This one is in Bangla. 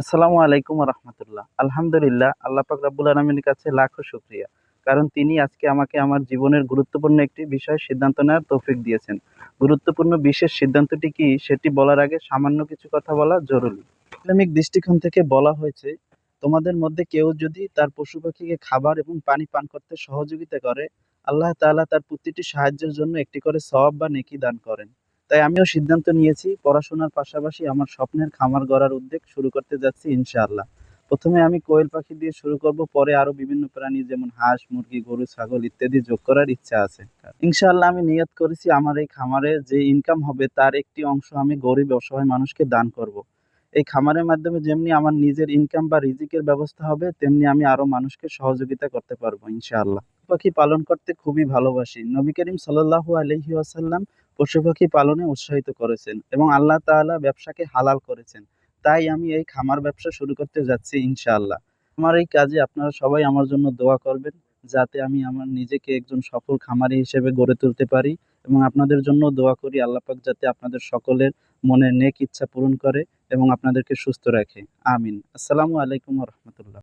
আসসালামু আলাইকুম রহমতুল্লাহ। আলহামদুলিল্লাহ, আল্লাহ পাক রাব্বুল আলমীর কাছে লাখো শুক্রিয়া। কারণ তিনি আজকে আমাকে আমার জীবনের গুরুত্বপূর্ণ একটি বিষয় সিদ্ধান্ত নেওয়ার তৌফিক দিয়েছেন। গুরুত্বপূর্ণ বিশেষ সিদ্ধান্তটি কি সেটি বলার আগে সামান্য কিছু কথা বলা জরুরি। ইসলামিক দৃষ্টিকোণ থেকে বলা হয়েছে, তোমাদের মধ্যে কেউ যদি তার পশু পাখিকে খাবার এবং পানি পান করতে সহযোগিতা করে, আল্লাহ তাআলা তার প্রতিটি সাহায্যের জন্য একটি করে সওয়াব বা নেকি দান করেন। তাই আমিও সিদ্ধান্ত নিয়েছি, পড়াশোনার পাশাপাশি আমার স্বপ্নের খামার গড়ার উদ্যোগ শুরু করতে যাচ্ছি ইনশাআল্লাহ। প্রথমে আমি কোয়েল পাখি দিয়ে শুরু করব, পরে আরও বিভিন্ন প্রাণী যেমন হাঁস, মুরগি, গরু, ছাগল ইত্যাদি যোগ করার ইচ্ছা আছে। ইনশাআল্লাহ আমি নিয়ত করেছি আমার এই খামারে যে ইনকাম হবে তার একটি অংশ আমি গরিব অসহায় মানুষকে দান করব। এই খামারের মাধ্যমে যেমনি আমার নিজের ইনকাম বা রিজিকের ব্যবস্থা হবে, তেমনি আমি আরও মানুষকে সহযোগিতা করতে পারব ইনশাআল্লাহ। পাখি পালন করতে খুবই ভালোবাসি। নবী করিম সাল্লাল্লাহু আলাইহি ওয়াসাল্লাম পশু পাখি পালনে উৎসাহিত করেছেন এবং আল্লাহ তাআলা ব্যবসাকে হালাল করেছেন। তাই আমি এই খামার ব্যবসা শুরু করতে যাচ্ছি ইনশাআল্লাহ। আমার এই কাজে আপনারা সবাই আমার জন্য দোয়া করবেন যাতে আমি আমার নিজেকে একজন সফল খামারি হিসেবে গড়ে তুলতে পারি এবং আপনাদের জন্য দোয়া করি, আল্লাহ পাক যাতে আপনাদের সকলের মনের নেক ইচ্ছা পূরণ করে এবং আপনাদেরকে সুস্থ রাখে। আমিন। আসসালামু আলাইকুম রহমতুল্লাহ।